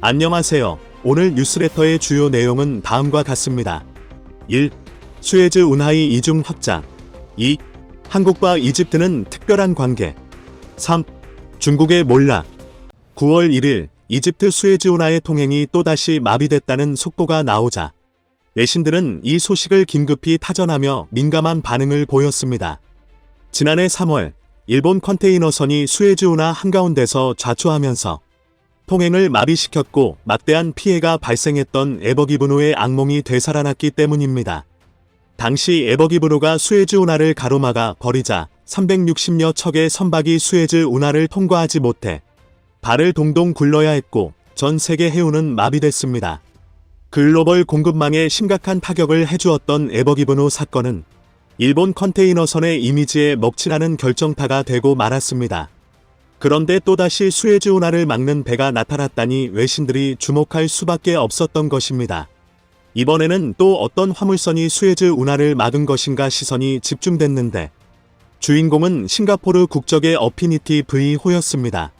안녕하세요. 오늘 뉴스레터의 주요 내용은 다음과 같습니다. 1. 수에즈 운하이 이중 확장 2. 한국과 이집트는 특별한 관계 3. 중국의 몰락 9월 1일 이집트 수에즈 운하의 통행이 또다시 마비됐다는 속보가 나오자 외신들은 이 소식을 긴급히 타전하며 민감한 반응을 보였습니다. 지난해 3월 일본 컨테이너선이 수에즈 운하 한가운데서 좌초하면서 통행을 마비시켰고 막대한 피해가 발생했던 에버기브노의 악몽이 되살아났기 때문입니다. 당시 에버기브노가 수에즈 운하를 가로막아 버리자 360여 척의 선박이 수에즈 운하를 통과하지 못해 발을 동동 굴러야 했고 전 세계 해운은 마비됐습니다. 글로벌 공급망에 심각한 타격을 해주었던 에버기브노 사건은 일본 컨테이너선의 이미지에 먹칠하는 결정타가 되고 말았습니다. 그런데 또다시 수에즈 운하를 막는 배가 나타났다니 외신들이 주목할 수밖에 없었던 것입니다. 이번에는 또 어떤 화물선이 수에즈 운하를 막은 것인가 시선이 집중됐는데 주인공은 싱가포르 국적의 어피니티 V호였습니다.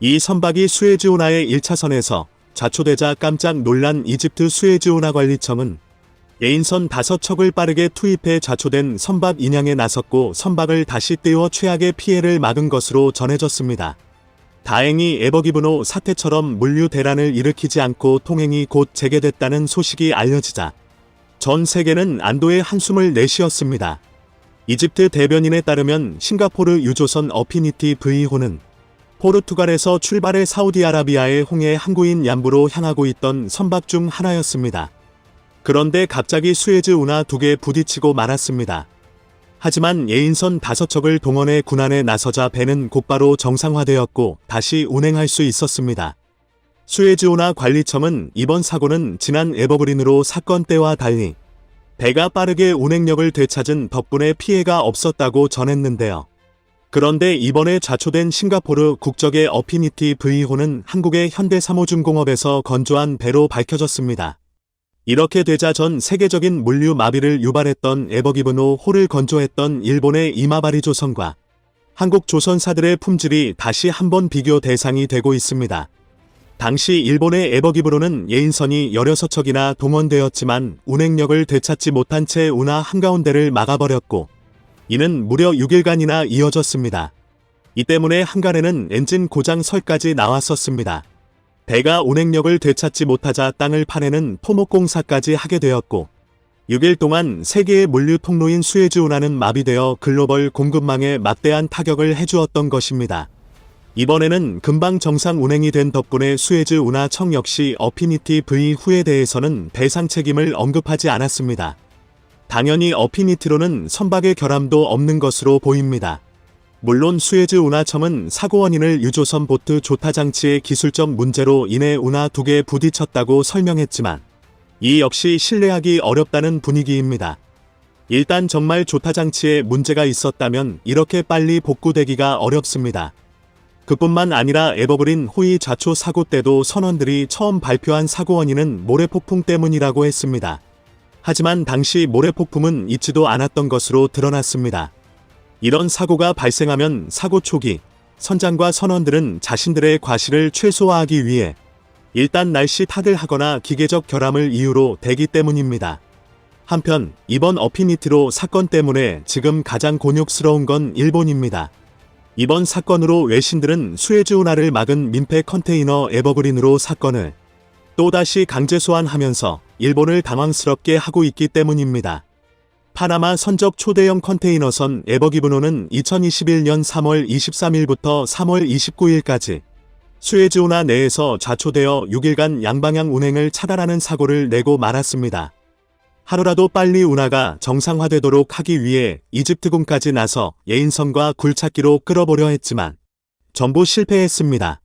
이 선박이 수에즈 운하의 1차선에서 좌초되자 깜짝 놀란 이집트 수에즈 운하 관리청은 예인선 5척을 빠르게 투입해 좌초된 선박 인양에 나섰고 선박을 다시 띄워 최악의 피해를 막은 것으로 전해졌습니다. 다행히 에버기브노 사태처럼 물류 대란을 일으키지 않고 통행이 곧 재개됐다는 소식이 알려지자 전 세계는 안도의 한숨을 내쉬었습니다. 이집트 대변인에 따르면 싱가포르 유조선 어피니티 V호는 포르투갈에서 출발해 사우디아라비아의 홍해 항구인 얌부로 향하고 있던 선박 중 하나였습니다. 그런데 갑자기 수에즈 운하 두 개 부딪히고 말았습니다. 하지만 예인선 다섯 척을 동원해 군안에 나서자 배는 곧바로 정상화되었고 다시 운행할 수 있었습니다. 수에즈 운하 관리청은 이번 사고는 지난 에버그린으로 사건 때와 달리 배가 빠르게 운행력을 되찾은 덕분에 피해가 없었다고 전했는데요. 그런데 이번에 좌초된 싱가포르 국적의 어피니티 V호는 한국의 현대사모중공업에서 건조한 배로 밝혀졌습니다. 이렇게 되자 전 세계적인 물류 마비를 유발했던 에버기브노 호를 건조했던 일본의 이마바리 조선과 한국 조선사들의 품질이 다시 한번 비교 대상이 되고 있습니다. 당시 일본의 에버기브로는 예인선이 16척이나 동원되었지만 운행력을 되찾지 못한 채 운하 한가운데를 막아버렸고 이는 무려 6일간이나 이어졌습니다. 이 때문에 한간에는 엔진 고장 설까지 나왔었습니다. 배가 운행력을 되찾지 못하자 땅을 파내는 토목공사까지 하게 되었고 6일 동안 세계의 물류 통로인 수에즈 운하는 마비되어 글로벌 공급망에 막대한 타격을 해주었던 것입니다. 이번에는 금방 정상 운행이 된 덕분에 수에즈 운하청 역시 어피니티 V 후에 대해서는 배상 책임을 언급하지 않았습니다. 당연히 어피니티로는 선박의 결함도 없는 것으로 보입니다. 물론 수에즈 운하청은 사고 원인을 유조선 보트 조타 장치의 기술적 문제로 인해 운하 두개 부딪혔다고 설명했지만 이 역시 신뢰하기 어렵다는 분위기입니다. 일단 정말 조타 장치에 문제가 있었다면 이렇게 빨리 복구되기가 어렵습니다. 그뿐만 아니라 에버그린 호위 좌초 사고 때도 선원들이 처음 발표한 사고 원인은 모래폭풍 때문이라고 했습니다. 하지만 당시 모래폭풍은 있지도 않았던 것으로 드러났습니다. 이런 사고가 발생하면 사고 초기 선장과 선원들은 자신들의 과실을 최소화하기 위해 일단 날씨 탓을 하거나 기계적 결함을 이유로 대기 때문입니다. 한편 이번 어피니티로 사건 때문에 지금 가장 곤욕스러운 건 일본입니다. 이번 사건으로 외신들은 수에즈 운하를 막은 민폐 컨테이너 에버그린으로 사건을 또다시 강제 소환하면서 일본을 당황스럽게 하고 있기 때문입니다. 파나마 선적 초대형 컨테이너선 에버기브노는 2021년 3월 23일부터 3월 29일까지 수에즈 운하 내에서 좌초되어 6일간 양방향 운행을 차단하는 사고를 내고 말았습니다. 하루라도 빨리 운하가 정상화되도록 하기 위해 이집트군까지 나서 예인선과 굴착기로 끌어보려 했지만 전부 실패했습니다.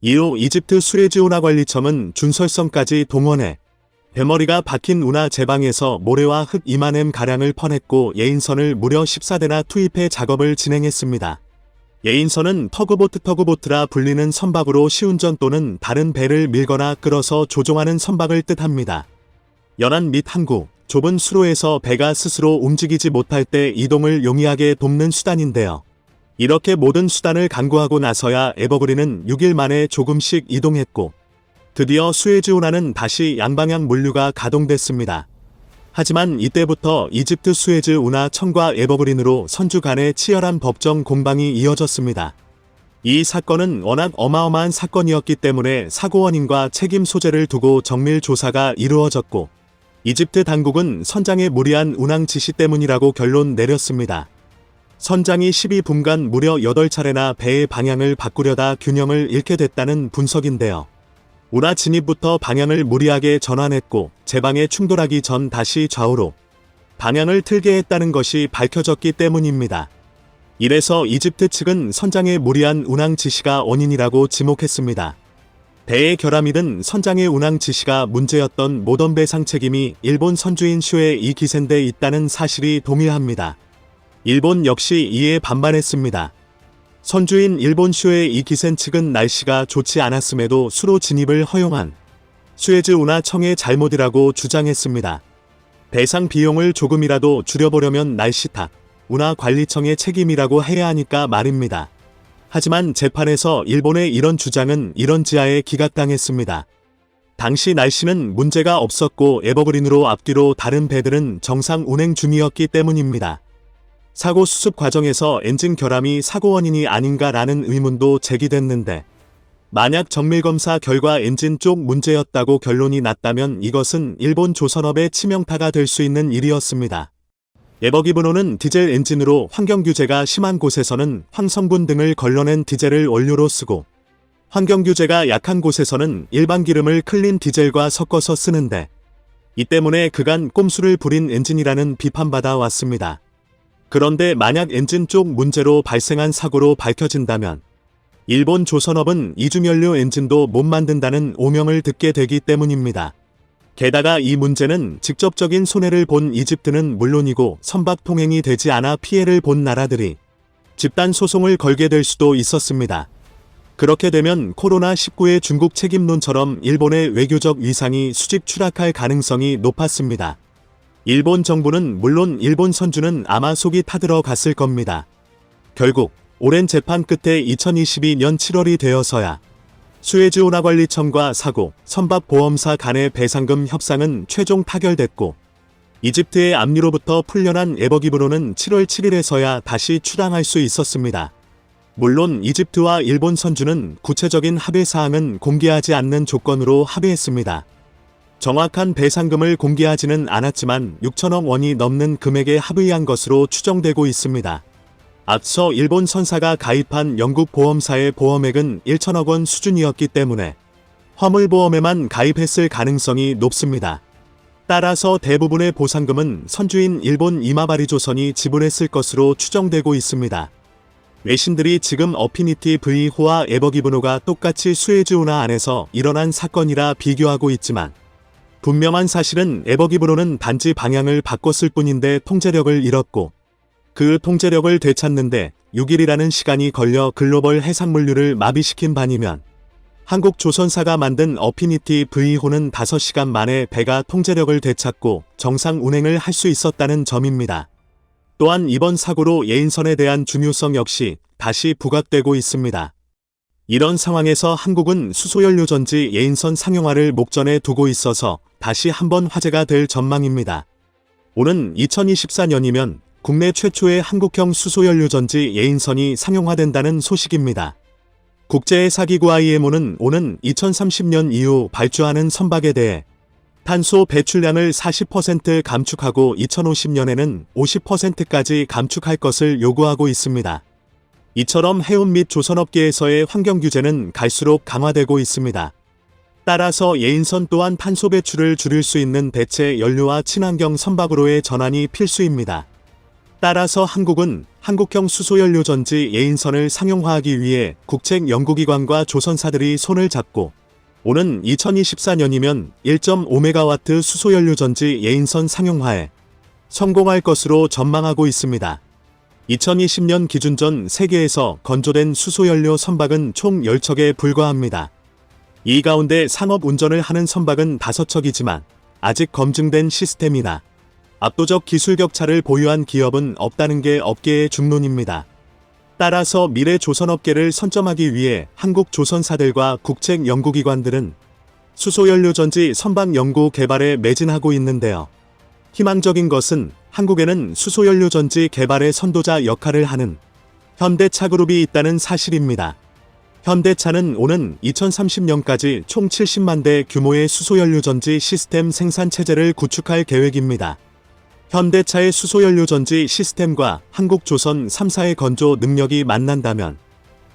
이후 이집트 수에즈 운하 관리청은 준설성까지 동원해 배머리가 박힌 운하 제방에서 모래와 흙 2만엠 가량을 퍼냈고 예인선을 무려 14대나 투입해 작업을 진행했습니다. 예인선은 터그보트 터그보트라 불리는 선박으로 시운전 또는 다른 배를 밀거나 끌어서 조종하는 선박을 뜻합니다. 연안 및 항구, 좁은 수로에서 배가 스스로 움직이지 못할 때 이동을 용이하게 돕는 수단인데요. 이렇게 모든 수단을 강구하고 나서야 에버그린은 6일 만에 조금씩 이동했고 드디어 수에즈 운하는 다시 양방향 물류가 가동됐습니다. 하지만 이때부터 이집트 수에즈 운하 청과 에버그린으로 선주 간의 치열한 법정 공방이 이어졌습니다. 이 사건은 워낙 어마어마한 사건이었기 때문에 사고 원인과 책임 소재를 두고 정밀 조사가 이루어졌고 이집트 당국은 선장의 무리한 운항 지시 때문이라고 결론 내렸습니다. 선장이 12분간 무려 8차례나 배의 방향을 바꾸려다 균형을 잃게 됐다는 분석인데요. 운하 진입부터 방향을 무리하게 전환했고 제방에 충돌하기 전 다시 좌우로 방향을 틀게 했다는 것이 밝혀졌기 때문입니다. 이래서 이집트 측은 선장의 무리한 운항 지시가 원인이라고 지목했습니다. 배의 결함이든 선장의 운항 지시가 문제였던 모던 배상 책임이 일본 선주인 슈에 이 기센데 있다는 사실이 동일합니다. 일본 역시 이에 반발했습니다. 선주인 일본 슈의 이 기센 측은 날씨가 좋지 않았음에도 수로 진입을 허용한 수에즈 운하 청의 잘못이라고 주장했습니다. 배상 비용을 조금이라도 줄여보려면 날씨 탓, 운하 관리청의 책임이라고 해야 하니까 말입니다. 하지만 재판에서 일본의 이런 주장은 이런 지하에 기각당했습니다. 당시 날씨는 문제가 없었고 에버그린으로 앞뒤로 다른 배들은 정상 운행 중이었기 때문입니다. 사고 수습 과정에서 엔진 결함이 사고 원인이 아닌가라는 의문도 제기됐는데 만약 정밀검사 결과 엔진 쪽 문제였다고 결론이 났다면 이것은 일본 조선업의 치명타가 될 수 있는 일이었습니다. 에버기브노는 디젤 엔진으로 환경 규제가 심한 곳에서는 황성분 등을 걸러낸 디젤을 원료로 쓰고 환경 규제가 약한 곳에서는 일반 기름을 클린 디젤과 섞어서 쓰는데 이 때문에 그간 꼼수를 부린 엔진이라는 비판받아 왔습니다. 그런데 만약 엔진 쪽 문제로 발생한 사고로 밝혀진다면 일본 조선업은 이중연료 엔진도 못 만든다는 오명을 듣게 되기 때문입니다. 게다가 이 문제는 직접적인 손해를 본 이집트는 물론이고 선박 통행이 되지 않아 피해를 본 나라들이 집단 소송을 걸게 될 수도 있었습니다. 그렇게 되면 코로나19의 중국 책임론처럼 일본의 외교적 위상이 수직 추락할 가능성이 높았습니다. 일본 정부는 물론 일본 선주는 아마 속이 타들어 갔을 겁니다. 결국 오랜 재판 끝에 2022년 7월이 되어서야 수에즈 운하관리청과 사고, 선박보험사 간의 배상금 협상은 최종 타결됐고 이집트의 압류로부터 풀려난 에버기브로는 7월 7일에서야 다시 출항할 수 있었습니다. 물론 이집트와 일본 선주는 구체적인 합의 사항은 공개하지 않는 조건으로 합의했습니다. 정확한 배상금을 공개하지는 않았지만 6천억 원이 넘는 금액에 합의한 것으로 추정되고 있습니다. 앞서 일본 선사가 가입한 영국 보험사의 보험액은 1천억 원 수준이었기 때문에 화물보험에만 가입했을 가능성이 높습니다. 따라서 대부분의 보상금은 선주인 일본 이마바리 조선이 지불했을 것으로 추정되고 있습니다. 외신들이 지금 어피니티 V호와 에버기브노가 똑같이 수에즈 운하 안에서 일어난 사건이라 비교하고 있지만 분명한 사실은 에버기브노는 단지 방향을 바꿨을 뿐인데 통제력을 잃었고 그 통제력을 되찾는데 6일이라는 시간이 걸려 글로벌 해상물류를 마비시킨 반이면 한국 조선사가 만든 어피니티 V호는 5시간 만에 배가 통제력을 되찾고 정상 운행을 할 수 있었다는 점입니다. 또한 이번 사고로 예인선에 대한 중요성 역시 다시 부각되고 있습니다. 이런 상황에서 한국은 수소연료 전지 예인선 상용화를 목전에 두고 있어서 다시 한번 화제가 될 전망입니다. 오는 2024년이면 국내 최초의 한국형 수소연료 전지 예인선이 상용화된다는 소식입니다. 국제 사기구 IMO는 오는 2030년 이후 발주하는 선박에 대해 탄소 배출량을 40% 감축하고 2050년에는 50%까지 감축할 것을 요구하고 있습니다. 이처럼 해운 및 조선업계에서의 환경 규제는 갈수록 강화되고 있습니다. 따라서 예인선 또한 탄소 배출을 줄일 수 있는 대체 연료와 친환경 선박으로의 전환이 필수입니다. 따라서 한국은 한국형 수소연료 전지 예인선을 상용화하기 위해 국책 연구기관과 조선사들이 손을 잡고 오는 2024년이면 1.5메가와트 수소연료 전지 예인선 상용화에 성공할 것으로 전망하고 있습니다. 2020년 기준 전 세계에서 건조된 수소연료 선박은 총 10척에 불과합니다. 이 가운데 상업 운전을 하는 선박은 5척이지만 아직 검증된 시스템이나 압도적 기술 격차를 보유한 기업은 없다는 게 업계의 중론입니다. 따라서 미래 조선업계를 선점하기 위해 한국 조선사들과 국책 연구기관들은 수소연료전지 선박 연구 개발에 매진하고 있는데요. 희망적인 것은 한국에는 수소연료전지 개발의 선도자 역할을 하는 현대차 그룹이 있다는 사실입니다. 현대차는 오는 2030년까지 총 70만 대 규모의 수소연료전지 시스템 생산 체제를 구축할 계획입니다. 현대차의 수소연료전지 시스템과 한국조선 3사의 건조 능력이 만난다면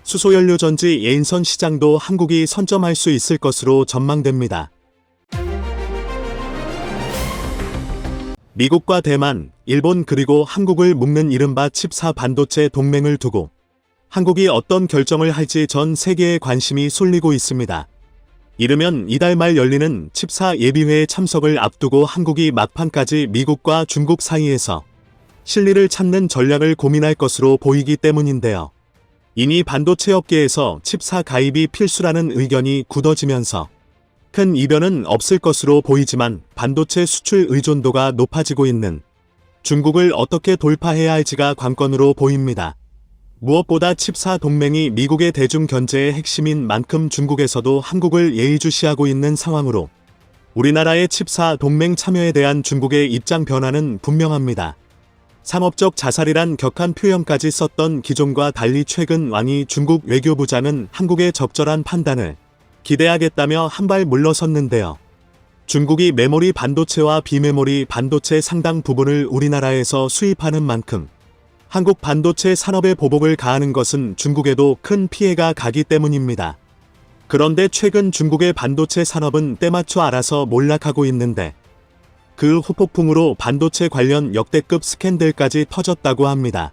수소연료전지 예인선 시장도 한국이 선점할 수 있을 것으로 전망됩니다. 미국과 대만, 일본 그리고 한국을 묶는 이른바 칩4 반도체 동맹을 두고 한국이 어떤 결정을 할지 전 세계에 관심이 쏠리고 있습니다. 이르면 이달 말 열리는 칩4 예비회에 참석을 앞두고 한국이 막판까지 미국과 중국 사이에서 실리를 찾는 전략을 고민할 것으로 보이기 때문인데요. 이니 반도체 업계에서 칩4 가입이 필수라는 의견이 굳어지면서 큰 이변은 없을 것으로 보이지만 반도체 수출 의존도가 높아지고 있는 중국을 어떻게 돌파해야 할지가 관건으로 보입니다. 무엇보다 칩사 동맹이 미국의 대중 견제의 핵심인 만큼 중국에서도 한국을 예의주시하고 있는 상황으로 우리나라의 칩사 동맹 참여에 대한 중국의 입장 변화는 분명합니다. 상업적 자살이란 격한 표현까지 썼던 기존과 달리 최근 왕이 중국 외교부장은 한국의 적절한 판단을 기대하겠다며 한 발 물러섰는데요. 중국이 메모리 반도체와 비메모리 반도체 상당 부분을 우리나라에서 수입하는 만큼 한국 반도체 산업의 보복을 가하는 것은 중국에도 큰 피해가 가기 때문입니다. 그런데 최근 중국의 반도체 산업은 때맞춰 알아서 몰락하고 있는데 그 후폭풍으로 반도체 관련 역대급 스캔들까지 터졌다고 합니다.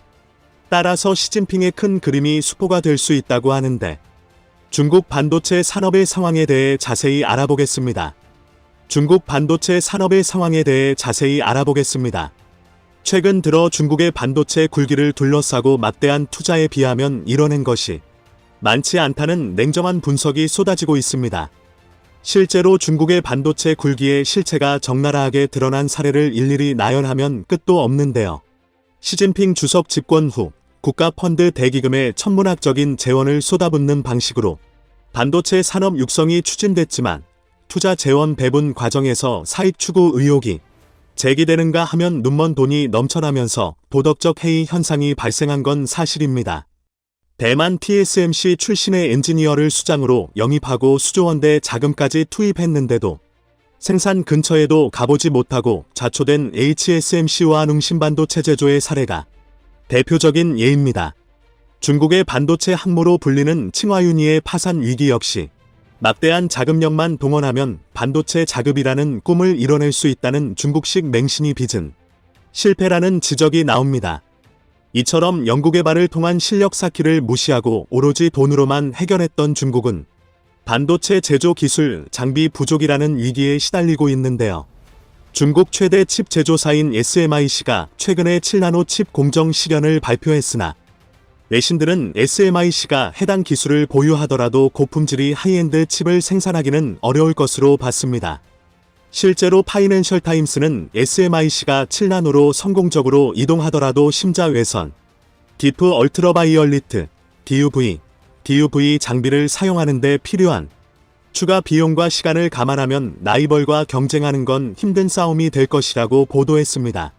따라서 시진핑의 큰 그림이 수포가 될 수 있다고 하는데 중국 반도체 산업의 상황에 대해 자세히 알아보겠습니다. 중국 반도체 산업의 상황에 대해 자세히 알아보겠습니다. 최근 들어 중국의 반도체 굴기를 둘러싸고 막대한 투자에 비하면 이뤄낸 것이 많지 않다는 냉정한 분석이 쏟아지고 있습니다. 실제로 중국의 반도체 굴기의 실체가 적나라하게 드러난 사례를 일일이 나열하면 끝도 없는데요. 시진핑 주석 집권 후 국가 펀드 대기금에 천문학적인 재원을 쏟아붓는 방식으로 반도체 산업 육성이 추진됐지만 투자 재원 배분 과정에서 사익 추구 의혹이 제기되는가 하면 눈먼 돈이 넘쳐나면서 도덕적 해이 현상이 발생한 건 사실입니다. 대만 TSMC 출신의 엔지니어를 수장으로 영입하고 수조원대 자금까지 투입했는데도 생산 근처에도 가보지 못하고 자초된 HSMC와 능신반도 체 제조의 사례가 대표적인 예입니다. 중국의 반도체 항모로 불리는 칭화윤희의 파산 위기 역시 막대한 자금력만 동원하면 반도체 자급이라는 꿈을 이뤄낼 수 있다는 중국식 맹신이 빚은 실패라는 지적이 나옵니다. 이처럼 연구개발을 통한 실력 쌓기를 무시하고 오로지 돈으로만 해결했던 중국은 반도체 제조 기술 장비 부족이라는 위기에 시달리고 있는데요. 중국 최대 칩 제조사인 SMIC가 최근에 7나노 칩 공정 실현을 발표했으나 외신들은 SMIC가 해당 기술을 보유하더라도 고품질이 하이엔드 칩을 생산하기는 어려울 것으로 봤습니다. 실제로 파이낸셜 타임스는 SMIC가 7나노로 성공적으로 이동하더라도 심자 외선, 디프 얼트러바이얼리트, DUV, DUV 장비를 사용하는 데 필요한 추가 비용과 시간을 감안하면 라이벌과 경쟁하는 건 힘든 싸움이 될 것이라고 보도했습니다.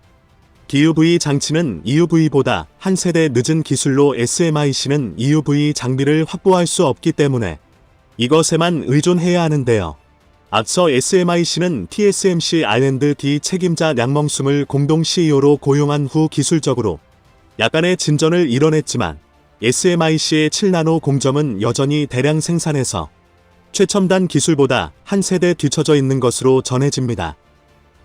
DUV 장치는 EUV보다 한 세대 늦은 기술로 SMIC는 EUV 장비를 확보할 수 없기 때문에 이것에만 의존해야 하는데요. 앞서 SMIC는 TSMC R&D 책임자 량멍숨을 공동 CEO로 고용한 후 기술적으로 약간의 진전을 이뤄냈지만 SMIC의 7나노 공정은 여전히 대량 생산해서 최첨단 기술보다 한 세대 뒤처져 있는 것으로 전해집니다.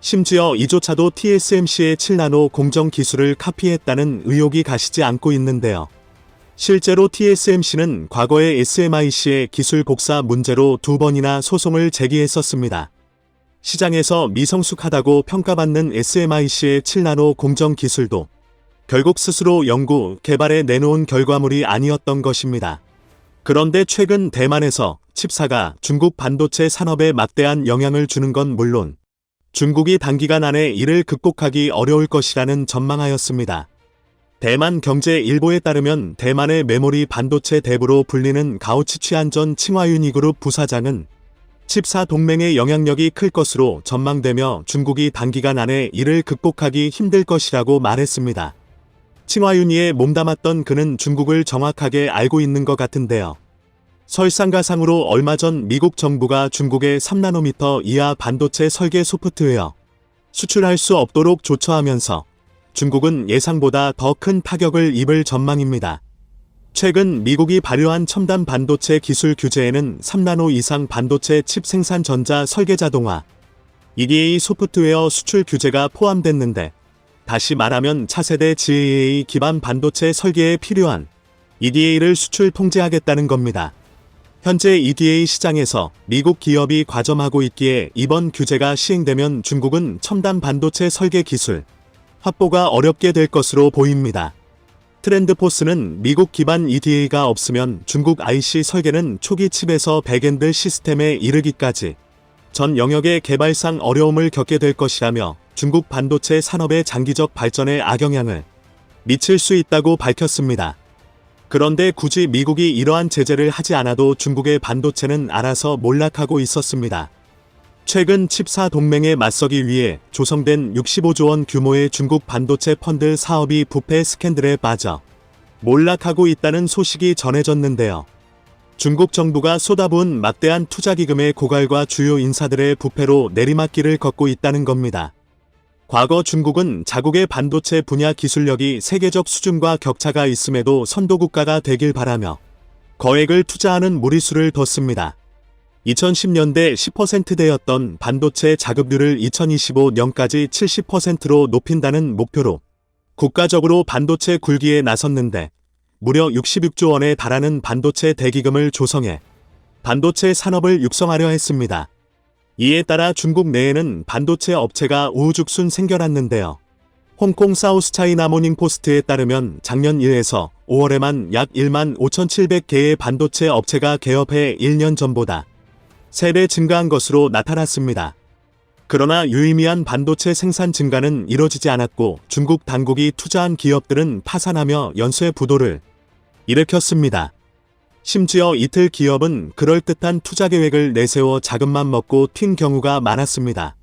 심지어 이조차도 TSMC의 7나노 공정 기술을 카피했다는 의혹이 가시지 않고 있는데요. 실제로 TSMC는 과거에 SMIC의 기술 복사 문제로 두 번이나 소송을 제기했었습니다. 시장에서 미성숙하다고 평가받는 SMIC의 7나노 공정 기술도 결국 스스로 연구, 개발에 내놓은 결과물이 아니었던 것입니다. 그런데 최근 대만에서 칩사가 중국 반도체 산업에 막대한 영향을 주는 건 물론 중국이 단기간 안에 이를 극복하기 어려울 것이라는 전망하였습니다. 대만 경제 일보에 따르면 대만의 메모리 반도체 대부로 불리는 가오치취안전 칭화유니 그룹 부사장은 칩사 동맹의 영향력이 클 것으로 전망되며 중국이 단기간 안에 이를 극복하기 힘들 것이라고 말했습니다. 칭화윤희에 몸담았던 그는 중국을 정확하게 알고 있는 것 같은데요. 설상가상으로 얼마 전 미국 정부가 중국의 3나노미터 이하 반도체 설계 소프트웨어 수출할 수 없도록 조처하면서 중국은 예상보다 더 큰 타격을 입을 전망입니다. 최근 미국이 발효한 첨단 반도체 기술 규제에는 3나노 이상 반도체 칩 생산 전자 설계 자동화, EDA 소프트웨어 수출 규제가 포함됐는데 다시 말하면 차세대 GAA 기반 반도체 설계에 필요한 EDA를 수출 통제하겠다는 겁니다. 현재 EDA 시장에서 미국 기업이 과점하고 있기에 이번 규제가 시행되면 중국은 첨단 반도체 설계 기술 확보가 어렵게 될 것으로 보입니다. 트렌드포스는 미국 기반 EDA가 없으면 중국 IC 설계는 초기 칩에서 백엔드 시스템에 이르기까지 전 영역의 개발상 어려움을 겪게 될 것이라며 중국 반도체 산업의 장기적 발전에 악영향을 미칠 수 있다고 밝혔습니다. 그런데 굳이 미국이 이러한 제재를 하지 않아도 중국의 반도체는 알아서 몰락하고 있었습니다. 최근 칩사 동맹에 맞서기 위해 조성된 65조 원 규모의 중국 반도체 펀드 사업이 부패 스캔들에 빠져 몰락하고 있다는 소식이 전해졌는데요. 중국 정부가 쏟아부은 막대한 투자기금의 고갈과 주요 인사들의 부패로 내리막길을 걷고 있다는 겁니다. 과거 중국은 자국의 반도체 분야 기술력이 세계적 수준과 격차가 있음에도 선도국가가 되길 바라며 거액을 투자하는 무리수를 뒀습니다. 2010년대 10%대였던 반도체 자급률을 2025년까지 70%로 높인다는 목표로 국가적으로 반도체 굴기에 나섰는데 무려 66조 원에 달하는 반도체 대기금을 조성해 반도체 산업을 육성하려 했습니다. 이에 따라 중국 내에는 반도체 업체가 우후죽순 생겨났는데요. 홍콩 사우스 차이나 모닝 포스트에 따르면 작년 1에서 5월에만 약 1만 5,700개의 반도체 업체가 개업해 1년 전보다 3배 증가한 것으로 나타났습니다. 그러나 유의미한 반도체 생산 증가는 이뤄지지 않았고 중국 당국이 투자한 기업들은 파산하며 연쇄 부도를 일으켰습니다. 심지어 이틀 기업은 그럴듯한 투자 계획을 내세워 자금만 먹고 튄 경우가 많았습니다.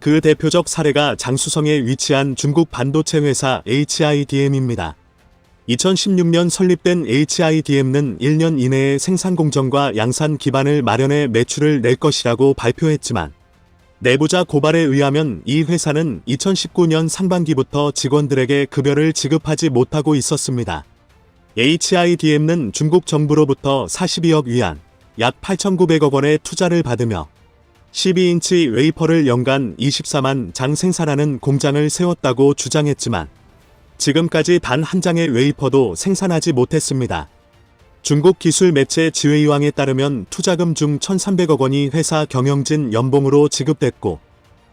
그 대표적 사례가 장수성에 위치한 중국 반도체 회사 HIDM입니다. 2016년 설립된 HIDM는 1년 이내에 생산 공정과 양산 기반을 마련해 매출을 낼 것이라고 발표했지만 내부자 고발에 의하면 이 회사는 2019년 상반기부터 직원들에게 급여를 지급하지 못하고 있었습니다. HIDM는 중국 정부로부터 42억 위안, 약 8,900억 원의 투자를 받으며 12인치 웨이퍼를 연간 24만 장 생산하는 공장을 세웠다고 주장했지만 지금까지 단 한 장의 웨이퍼도 생산하지 못했습니다. 중국 기술 매체 지웨이왕에 따르면 투자금 중 1,300억 원이 회사 경영진 연봉으로 지급됐고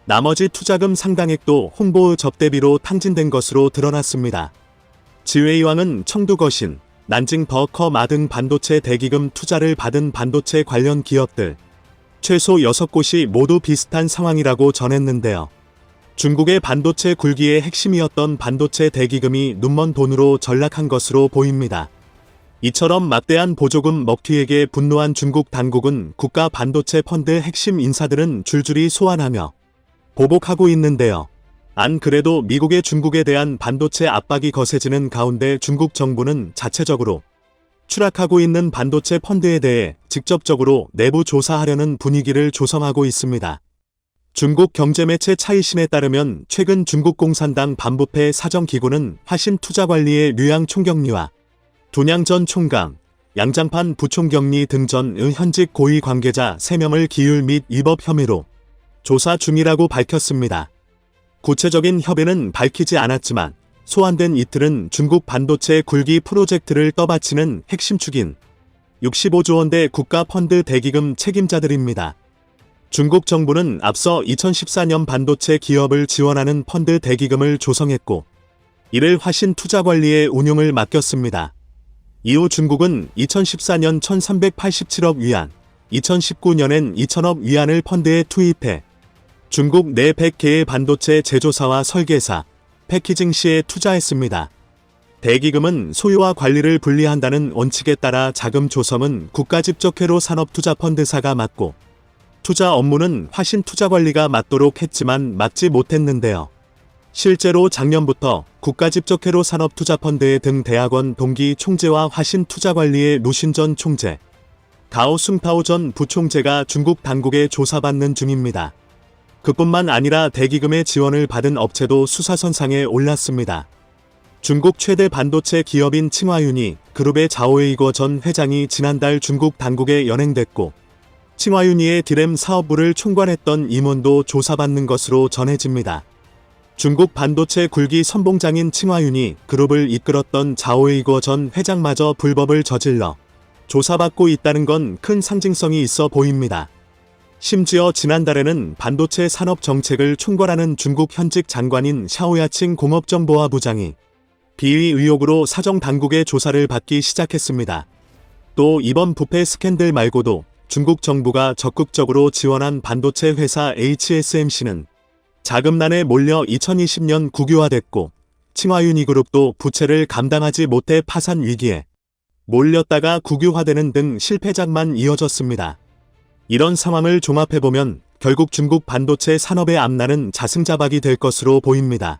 나머지 투자금 상당액도 홍보 접대비로 탕진된 것으로 드러났습니다. 지웨이왕은 청두 거신, 난징 버커 마 등 반도체 대기금 투자를 받은 반도체 관련 기업들 최소 6곳이 모두 비슷한 상황이라고 전했는데요. 중국의 반도체 굴기의 핵심이었던 반도체 대기금이 눈먼 돈으로 전락한 것으로 보입니다. 이처럼 막대한 보조금 먹튀에게 분노한 중국 당국은 국가 반도체 펀드 핵심 인사들은 줄줄이 소환하며 보복하고 있는데요. 안 그래도 미국의 중국에 대한 반도체 압박이 거세지는 가운데 중국 정부는 자체적으로 추락하고 있는 반도체 펀드에 대해 직접적으로 내부 조사하려는 분위기를 조성하고 있습니다. 중국 경제매체 차이신에 따르면 최근 중국 공산당 반부패 사정기구는 화신 투자관리의 류양 총경리와 돈양 전 총강, 양장판 부총경리 등 전 현직 고위 관계자 3명을 기율 및 위법 혐의로 조사 중이라고 밝혔습니다. 구체적인 협의는 밝히지 않았지만 소환된 이틀은 중국 반도체 굴기 프로젝트를 떠받치는 핵심 축인 65조 원대 국가 펀드 대기금 책임자들입니다. 중국 정부는 앞서 2014년 반도체 기업을 지원하는 펀드 대기금을 조성했고 이를 화신 투자 관리의 운용을 맡겼습니다. 이후 중국은 2014년 1387억 위안, 2019년엔 2000억 위안을 펀드에 투입해 중국 내 100개의 반도체 제조사와 설계사, 패키징 시에 투자했습니다. 대기금은 소유와 관리를 분리한다는 원칙에 따라 자금 조성은 국가집적회로 산업투자펀드사가 맡고 투자 업무는 화신 투자 관리가 맡도록 했지만 맡지 못했는데요. 실제로 작년부터 국가집적회로 산업투자펀드의 등 대학원 동기 총재와 화신 투자관리의 노신전 총재, 가오 숭타오 전 부총재가 중국 당국에 조사받는 중입니다. 그뿐만 아니라 대기금의 지원을 받은 업체도 수사선상에 올랐습니다. 중국 최대 반도체 기업인 칭화윤이 그룹의 자오웨이거 전 회장이 지난달 중국 당국에 연행됐고 칭화윤이의 디램 사업부를 총괄했던 임원도 조사받는 것으로 전해집니다. 중국 반도체 굴기 선봉장인 칭화윤이 그룹을 이끌었던 자오웨이거 전 회장마저 불법을 저질러 조사받고 있다는 건 큰 상징성이 있어 보입니다. 심지어 지난달에는 반도체 산업 정책을 총괄하는 중국 현직 장관인 샤오야칭 공업정보화 부장이 비위 의혹으로 사정 당국의 조사를 받기 시작했습니다. 또 이번 부패 스캔들 말고도 중국 정부가 적극적으로 지원한 반도체 회사 HSMC는 자금난에 몰려 2020년 국유화됐고 칭화윤이 그룹도 부채를 감당하지 못해 파산 위기에 몰렸다가 국유화되는 등 실패작만 이어졌습니다. 이런 상황을 종합해보면 결국 중국 반도체 산업의 앞날은 자승자박이 될 것으로 보입니다.